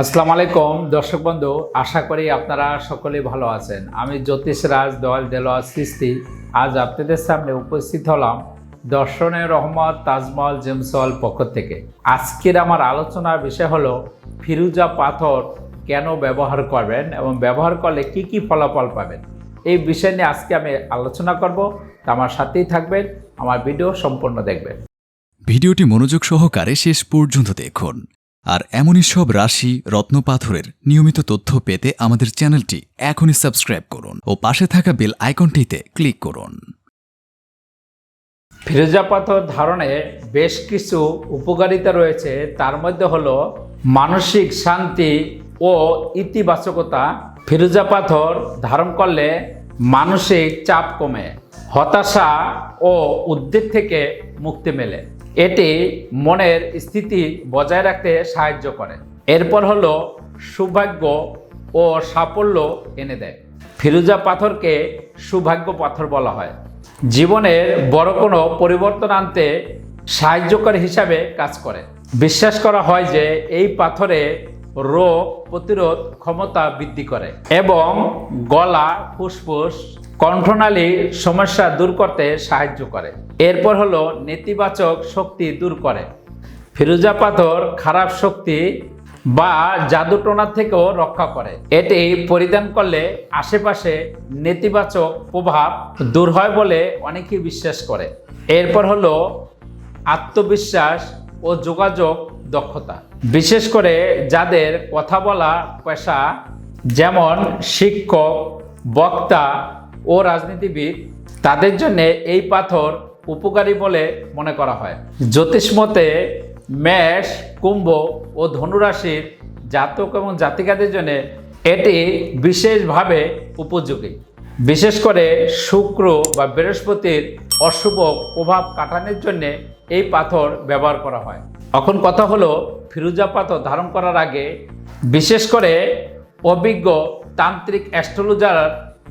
আসসালামু আলাইকুম, দর্শক বন্ধু, আশা করি আপনারা সকলেই ভালো আছেন। আমি জ্যোতিষ রাজ, দয়াল দেলোয়া সৃষ্টি। আজ আপনাদের সামনে উপস্থিত হলাম দর্শনের রহমত তাজমহল জেমসল পক্ষ থেকে। আজকের আমার আলোচনার বিষয় হলো, ফিরুজা পাথর কেন ব্যবহার করবেন এবং ব্যবহার করলে কি কি ফলাফল পাবেন? এই বিষয় নিয়ে আজকে আমি আলোচনা করব। তা আমার সাথেই থাকবেন, আমার ভিডিও সম্পূর্ণ দেখবেন। ভিডিওটি মনোযোগ সহকারে শেষ পর্যন্ত দেখুন। আর এমনই সব রাশি রত্নপাথরের নিয়মিত তথ্য পেতে আমাদের চ্যানেলটি এখনই সাবস্ক্রাইব করুন ও পাশে থাকা বেল আইকনটিতে ক্লিক করুন। ফিরোজা পাথর ধারণে বেশ কিছু উপকারিতা রয়েছে। তার মধ্যে হলো মানসিক শান্তি ও ইতিবাচকতা। ফিরোজা পাথর ধারণ করলে মানসিক চাপ কমে, হতাশা ও উদ্বেগ থেকে মুক্তি মেলে। এটি মনের স্থিতি বজায় রাখতে সাহায্য করে। এরপর হলো সৌভাগ্য ও সাফল্য এনে দেয়। ফিরুজা পাথরকে সৌভাগ্য পাথর বলা হয়। জীবনের বড় কোনো পরিবর্তন আনতে সাহায্যকর হিসাবে কাজ করে। বিশ্বাস করা হয় যে এই পাথরে রোগ প্রতিরোধ ক্ষমতা বৃদ্ধি করে এবং গলা, ফুসফুস, কণ্ঠনালী সমস্যা দূর করতে সাহায্য করে। এরপর হলো নেতিবাচক শক্তি দূর করে। ফিরোজা পাথর খারাপ শক্তি বা জাদুটোনা থেকেও রক্ষা করে। এটি পরিধান করলে আশেপাশে নেতিবাচক প্রভাব দূর হয় বলে অনেকেই বিশ্বাস করে। এরপর হলো আত্মবিশ্বাস ও যোগাযোগ দক্ষতা। বিশেষ করে যাদের কথা বলা পেশা, যেমন শিক্ষক, বক্তা ও রাজনীতিবিদ, তাদের জন্য এই পাথর উপকারী বলে মনে করা হয়। জ্যোতিষ মতে, মেষ, কুম্ভ ও ধনুরাশির জাতক এবং জাতিকাদের জন্য এটি বিশেষভাবে উপযোগী। বিশেষ করে শুক্র বা বৃহস্পতির অশুভ প্রভাব কাটানোর জন্য এই পাথর ব্যবহার করা হয়। এখন কথা হলো, ফিরুজা পাথর ধারণ করার আগে বিশেষ করে অভিজ্ঞ তান্ত্রিক অ্যাস্ট্রোলজার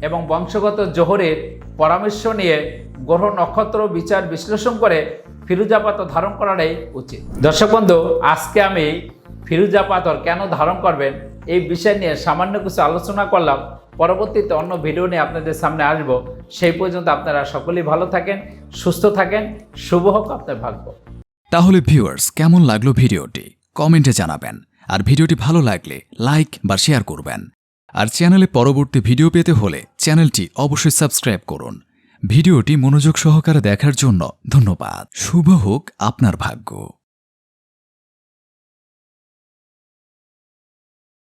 এবং বংশগত জোহরের পরামর্শ নিয়ে গ্রহ নক্ষত্র বিচার বিশ্লেষণ করে ফিরুজা পাথর ধারণ করাটাই উচিত। দর্শক বন্ধু, আজকে আমি ফিরুজা পাথর কেন ধারণ করবেন এই বিষয় নিয়ে সামান্য কিছু আলোচনা করলাম। পরবর্তীতে অন্য ভিডিও নিয়ে আপনাদের সামনে আসব। সেই পর্যন্ত আপনারা সকলেই ভালো থাকেন, সুস্থ থাকেন, শুভ হোক আপনার ভাগ্য। তাহলে ভিউয়ার্স, কেমন লাগল ভিডিওটি? কমেন্টে জানাবেন। আর ভিডিওটি ভালো লাগলে লাইক বা শেয়ার করবেন। আর চ্যানেলে পরবর্তী ভিডিও পেতে হলে চ্যানেলটি অবশ্যই সাবস্ক্রাইব করুন। ভিডিওটি মনোযোগ সহকারে দেখার জন্য ধন্যবাদ। শুভ হোক আপনার ভাগ্য।